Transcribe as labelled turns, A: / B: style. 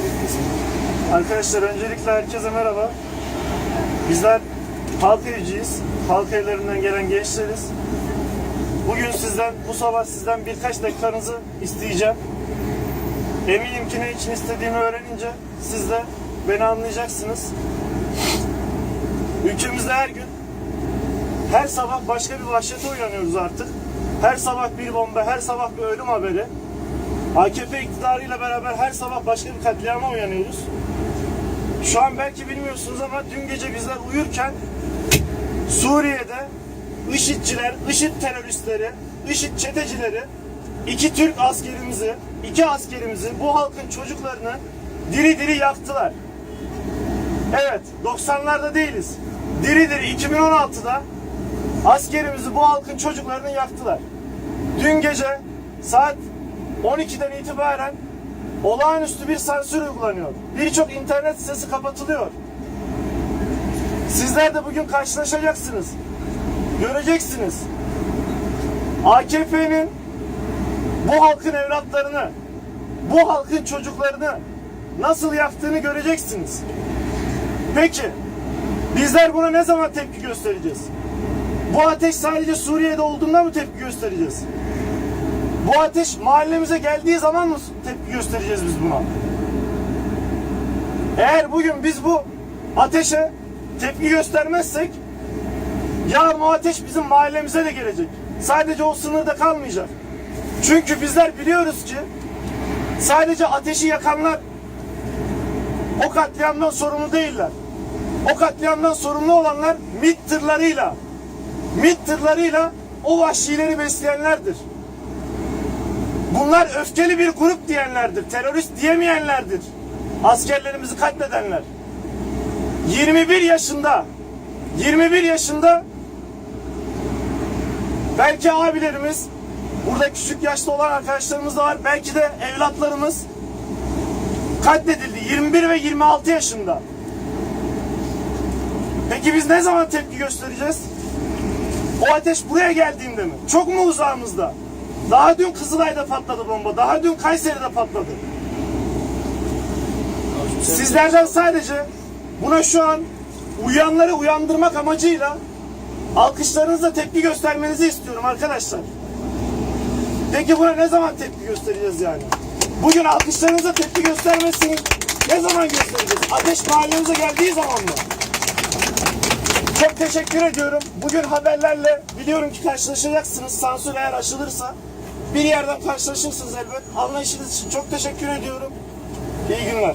A: kesin.
B: Arkadaşlar öncelikle herkese merhaba. Bizler halk evciyiz. Halk evlerinden gelen gençleriz. Bugün sizden, bu sabah sizden birkaç dakikanızı isteyeceğim. Eminim ki ne için istediğimi öğrenince siz de beni anlayacaksınız. Ülkemizde her gün, her sabah başka bir vahşete uyanıyoruz artık. Her sabah bir bomba, her sabah bir ölüm haberi. AKP iktidarıyla beraber her sabah başka bir katliama uyanıyoruz. Şu an belki bilmiyorsunuz ama dün gece bizler uyurken Suriye'de IŞİD'ciler, IŞİD teröristleri, IŞİD çetecileri iki Türk askerimizi, iki askerimizi, bu halkın çocuklarını diri diri yaktılar. Evet, 90'larda değiliz. Diri diri 2016'da askerimizi, bu halkın çocuklarını yaktılar. Dün gece saat 12'den itibaren olağanüstü bir sansür uygulanıyor. Birçok internet sitesi kapatılıyor. Sizler de bugün karşılaşacaksınız. Göreceksiniz. AKP'nin bu halkın evlatlarını, bu halkın çocuklarını nasıl yaktığını göreceksiniz. Peki, bizler buna ne zaman tepki göstereceğiz? Bu ateş sadece Suriye'de olduğunda mı tepki göstereceğiz? Bu ateş mahallemize geldiği zaman mı tepki göstereceğiz biz buna? Eğer bugün biz bu ateşe tepki göstermezsek yarın o ateş bizim mahallemize de gelecek. Sadece o sınırda kalmayacak. Çünkü bizler biliyoruz ki sadece ateşi yakanlar o katliamdan sorumlu değiller. O katliamdan sorumlu olanlar MİT tırlarıyla MİT tırlarıyla o vahşileri besleyenlerdir. Bunlar öfkeli bir grup diyenlerdir. Terörist diyemeyenlerdir. Askerlerimizi katledenler. 21 yaşında 21 yaşında belki abilerimiz burada küçük yaşta olan arkadaşlarımız da var. Belki de evlatlarımız katledildi. 21 ve 26 yaşında. Peki biz ne zaman tepki göstereceğiz? O ateş buraya geldiğinde mi? Çok mu uzağımızda? Daha dün Kızılay'da patladı bomba. Daha dün Kayseri'de patladı. Sizlerden sadece buna şu an uyanları uyandırmak amacıyla alkışlarınızla tepki göstermenizi istiyorum arkadaşlar. Peki buna ne zaman tepki göstereceğiz yani? Bugün alkışlarınıza tepki göstermesini ne zaman göstereceğiz? Ateş mahallemize geldiği zaman mı? Çok teşekkür ediyorum. Bugün haberlerle biliyorum ki karşılaşacaksınız. Sansür eğer aşılırsa bir yerden karşılaşırsınız elbet. Anlayışınız için çok teşekkür ediyorum. İyi günler.